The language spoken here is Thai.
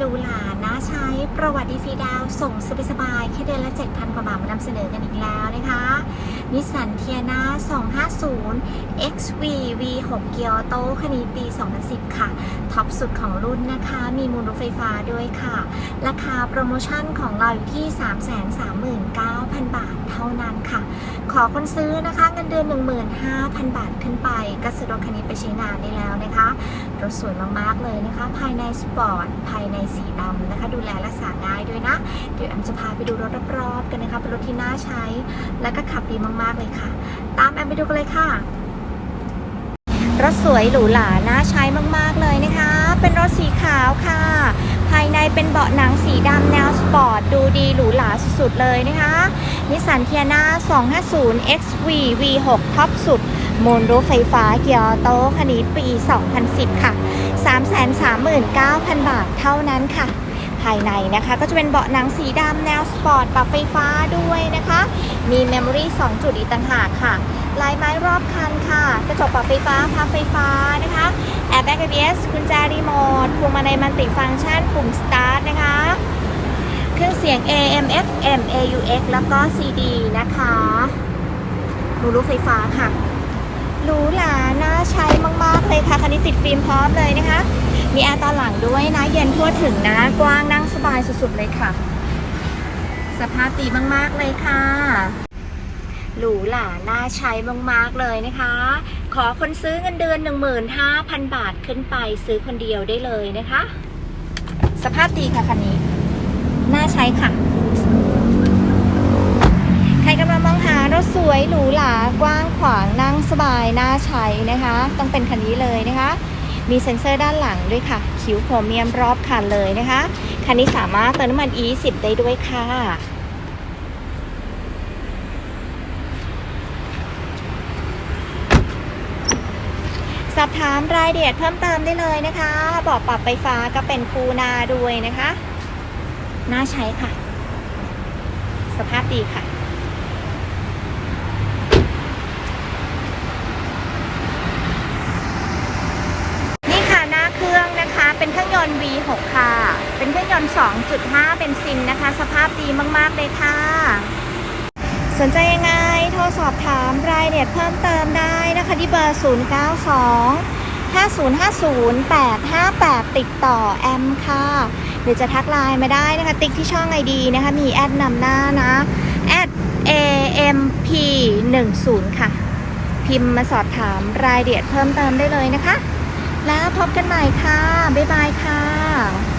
หรูหราน่าใช้ประวัติดีฟรีดาวส่งสบายๆแค่เดือนละ 7,000 กว่าบาทมานำเสนอกันอีกแล้วนะคะนิสสันเทียนา250 XV V6 เกียร์โตคันนี้ปี 2010 ค่ะ ท็อปสุดของรุ่นนะคะ มีมูลรถไฟฟ้าด้วยค่ะ ราคาโปรโมชั่นของเราอยู่ที่ 339,000 บาทเท่านั้นค่ะ ขอคนซื้อนะคะเงินเดือน 15,000 บาทขึ้นไปก็ซื้อรถคันนี้ไปใช้งานได้แล้วนะคะ รถสวยมากๆเลยนะคะ ภายในสปอร์ต ภายในสีดำนะคะ ดูแลรักษาง่ายด้วยนะ เดี๋ยวแอมจะพาไปดูรถรอบๆกันนะคะ เป็นรถที่น่าใช้ และก็ขับดีมากๆเลยค่ะ ตามแอมไปดูกันเลยค่ะ รถสวยหรูหรา น่าใช้มากๆเลยนะคะ เป็นรถสีขาวค่ะ ภายในเป็นเบาะหนังสีดำแนวสปอร์ต ดูดีหรูหราสุดๆเลยนะคะ นิสสันเทียนา250 XV V6 ท็อปสุด มูลรูไฟฟ้าเกียร์โต้คันนี้ปี 2010 ค่ะ 339,000 บาทเท่านั้นค่ะ ภายในนะคะก็จะเป็นเบาะหนังสีดำแนวสปอร์ตปรับไฟฟ้าด้วยนะคะ มีเมมโมรี่2จุดอีกต่างหากค่ะ ลายไม้รอบคันค่ะ กระจกปรับไฟฟ้าพับไฟฟ้านะคะแอร์แบ็ก ABS กุญแจรีโมทพวงมาลัยมัลติฟังก์ชันปุ่มสตาร์ทนะคะเครื่องเสียง AM FM AUX แล้วก็ CD นะคะรูรูไฟฟ้าค่ะ หรูหราน่าใช้มาก ๆ เลยค่ะ คันนี้ติดฟิล์มพร้อมเลยนะคะ มีแอร์ตอนหลังด้วยนะ เย็นทั่วถึงนะ กว้างนั่งสบายสุดๆเลยค่ะ สภาพดีมากๆเลยค่ะ หรูหรา น่าใช้มากๆเลยนะคะ ขอคนซื้อเงินเดือน 15,000 บาทขึ้นไปซื้อคนเดียวได้เลยนะคะ สภาพดีค่ะคันนี้ น่าใช้ค่ะใครกำลังมองหารถสวยหรูหรากว้างขวางนั่ง สบายน่าใช้นะคะ ต้องเป็นคันนี้เลยนะคะ มีเซ็นเซอร์ด้านหลังด้วยค่ะ คิ้วโครเมียมรอบคันเลยนะคะ คันนี้สามารถเติมน้ำมัน E10 ได้ด้วยค่ะสอบถามรายละเอียดเพิ่มเติมได้เลยนะคะ บอกปรับไฟฟ้าก็เป็นคูนาด้วยนะคะ น่าใช้ค่ะ สภาพดีค่ะ นี่ค่ะหน้าเครื่องนะคะ เป็นเครื่องยนต์ V6 ค่ะ เป็นเครื่องยนต์ 2.5 เป็นซินนะคะ สภาพดีมาก ๆ เลยค่ะ สนใจยังไง โทรสอบถามรายละเอียดเพิ่มเติมได้นะคะที่เบอร์ 092 5050 858 ติดต่อแอมค่ะ หรือจะทักไลน์มาได้นะคะ ติ๊กที่ช่องไอดีนะคะ มีแอดนำหน้านะแอด amp 1 0ค่ะ พิมพ์มาสอบถามรายละเอียดเพิ่มเติมได้เลยนะคะ แล้วพบกันใหม่ค่ะ บ๊ายบายค่ะ